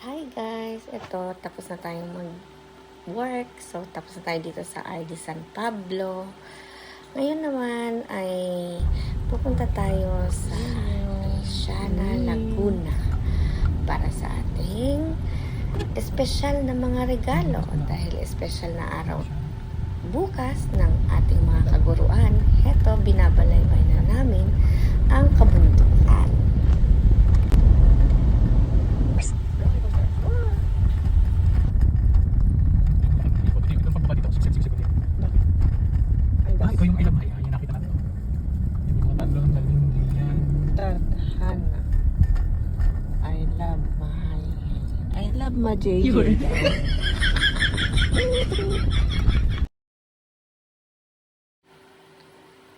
Hi guys! Ito, tapos na tayong mag-work. So, tapos na tayo dito sa RD San Pablo. Ngayon naman ay pupunta tayo sa Shana Laguna para sa ating espesyal na mga regalo dahil espesyal na araw bukas ng ating mga kaguruan. Heto, binabalayway na namin ang kabundukan. I love Majay.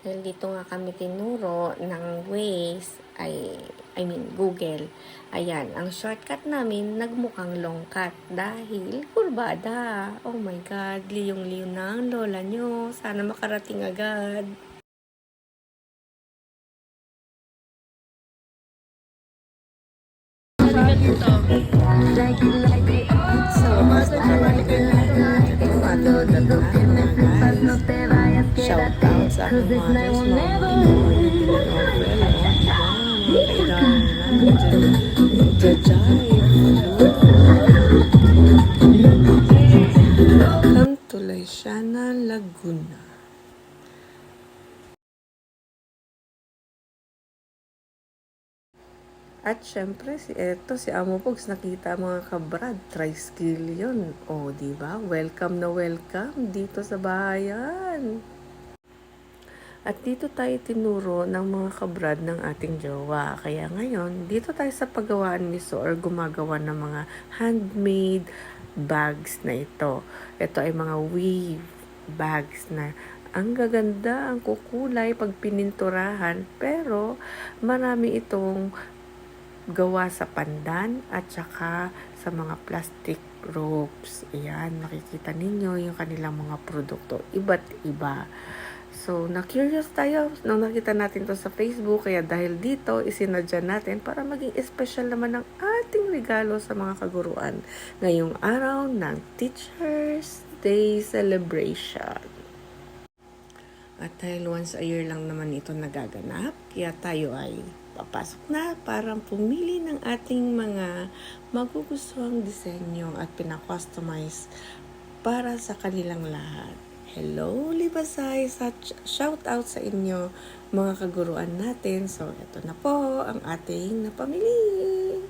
Dahil dito nga kami tinuro ng Waze, ay, I mean, Google. Ayan, ang shortcut namin, nagmukhang longkat dahil kurbada. Oh my God, liyong-liyo na ang lola nyo. Sana makarating agad. Shout out sa aking mothers mo. Welcome to Laisiana, Laguna. At syempre, si eto, si Amo Pogs, nakita mga kabrad, triskill yun. O, di ba? Welcome na welcome dito sa bahayan. At dito tayo tinuro ng mga kabrad ng ating jowa. Kaya ngayon, dito tayo sa paggawaan miso or gumagawa ng mga handmade bags na ito. Ito ay mga weave bags na ang gaganda, ang kukulay pag pininturahan, pero marami itong gawa sa pandan at saka sa mga plastic ropes. Ayan, makikita ninyo yung kanilang mga produkto. Iba't iba. So, na-curious tayo nung nakita natin to sa Facebook. Kaya dahil dito, isinadya natin para maging special naman ang ating regalo sa mga kaguruan ngayong araw ng Teacher's Day Celebration. At dahil once a year lang naman ito nagaganap, kaya tayo ay papasok na para pumili ng ating mga magugustuhang disenyo at pinakustomize para sa kanilang lahat. Hello, Libasay! Sa shout out sa inyo, mga kaguruan natin. So, ito na po ang ating napamili.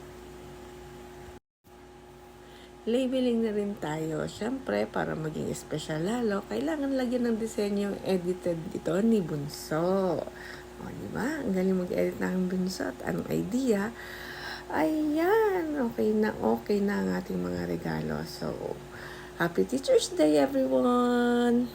Labeling na rin tayo. Siyempre, para maging special lalo, kailangan lagyan ng disenyo edited ito ni Bunso. O, di ba? Ang galing mag-edit ng Bunso at anong idea. Ayan, okay na okay na ang ating mga regalo. So, Happy Teacher's Day, everyone!